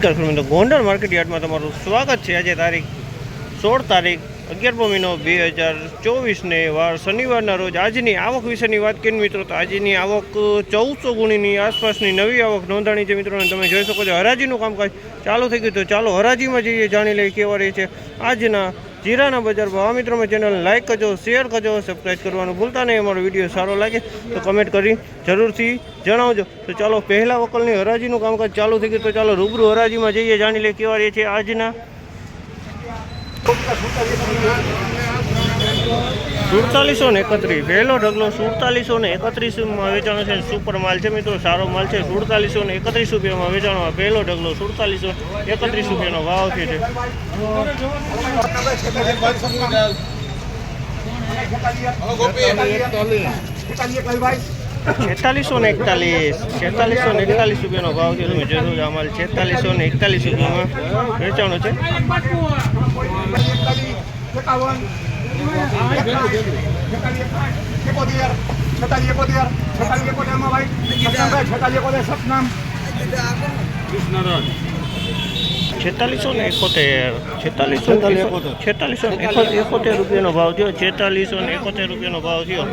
નમસ્કાર ખેડૂત મિત્રો. ગોંડલ માર્કેટ યાર્ડમાં તમારું સ્વાગત છે. આજે તારીખ સોળ તારીખ અગિયારમો મહિનો બે હજાર ચોવીસને વાર શનિવારના રોજ આજની આવક વિશેની વાત કરીએ મિત્રો, તો આજની આવક ચૌદસો ગુણીની આસપાસની નવી આવક નોંધાણી છે મિત્રો તમે જોઈ શકો છો હરાજીનું કામકાજ ચાલુ થઈ ગયું. તો ચાલો હરાજીમાં જઈએ, જાણી લઈએ કેવા રહી છે. આજના જીરાના બજાર ભાવ. મિત્રો મેં ચેનલ લાઇક કરજો શેર કરજો સબસ્ક્રાઈબ કરવાનું ભૂલતા નહીં. અમારો વીડિયો સારો લાગે તો કમેન્ટ કરી જરૂરથી જણાવજો. તો ચાલો, પહેલા વકલની હરાજીનું કામકાજ ચાલુ થઈ ગયું તો ચાલો, રૂબરૂ હરાજીમાં જઈએ. જાણી લઈએ કેવા રહી છે આજના. સુડતાલીસો ને એકત્રીસ. પહેલો ઢગલો સુડતાલીસો ને એકત્રીસમાં વેચાણો છે. સુપર માલ છે મિત્રો, સારો માલ છે. સુડતાલીસો ને એકત્રીસ રૂપિયામાં વેચાણો. પહેલો ઢગલો સુડતાલીસો એકત્રીસ રૂપિયાનો ભાવ છે છેતાલીસો ને એકતાલીસ. છેતાલીસો ને એકતાલીસ રૂપિયાનો ભાવ છે. તમે જોઈ શકો છો માલ છેતાલીસો ને એકતાલીસ રૂપિયામાં વેચાણો છે. છેતાલીસો ને એકોતેર છેતાલીસો છેતાલીસો એકોતેર રૂપિયાનો ભાવ થયો છેતાલીસો ને એકોતેર રૂપિયાનો ભાવ થયો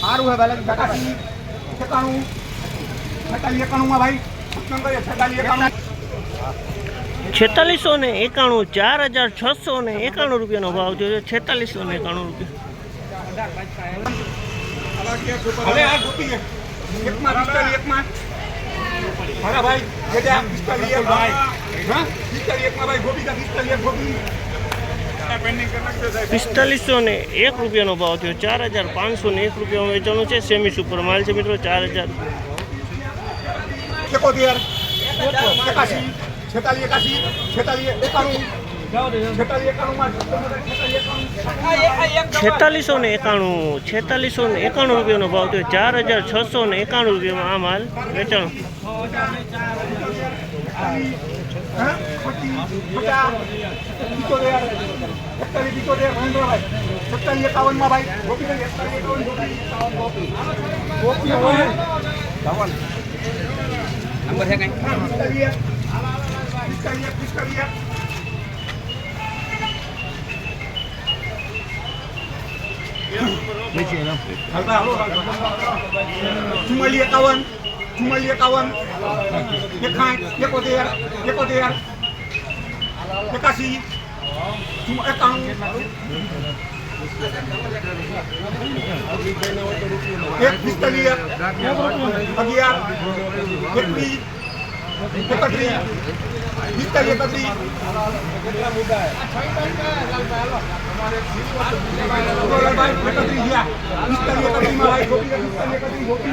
સારું હે બેલેન્સ એકાણું છેતાલીસ એકાણુંમાં ભાઈ. છેતાલીસ એકાણું. છેતાલીસો ને એકાણું ચાર હજાર છસો ને એકાણું રૂપિયાનો ભાવ થયો છે. છેતાલીસો ને એકાણું રૂપિયા. ભાઈ પિસ્તાલીસ ને એક રૂપિયાનો ભાવ થયો. ચાર હજાર પાંચસો ને એક રૂપિયામાં વેચાણું છે. સેમી સુપર માલ છે મિત્રો ચાર હજાર. છેતાલીસ ને એકાણું છેતાલીસો ને એકાણું. રૂપિયાનો ભાવ થયો. ચાર હજાર છસો ને એકાણું રૂપિયામાં આ માલ વેચાણો. પચીસ એકતાલીસ પિત્તોતેર મહેન્દ્રભાઈ. સત્તાવીસ એકાવનમાં ભાઈ. ગોપી ભાઈ એકતાલીસ એકાવન ગોપી. ગોપી. હોય નંબર છે કઈ? પિસ્તાલીસ. પિસ્તાલીસ પિસ્તાલીસ. ચુમ્માલી એકાવન ચુમ્માલી એકાવન. એકાઠ એકોતેર એકોતેર. એકાસી. ચુમ્મા- એકાણું એક પિસ્તાલીસ અગિયાર એકવીસ એકત્રીસ પિસ્તાલીસ એકત્રીસ ગોલાભાઈ, એકત્રીસ ગયા. પિસ્તાલીસ એકત્રીસમાં ભાઈ ગોપી પિસ્તાલીસ એકત્રીસ ગોપી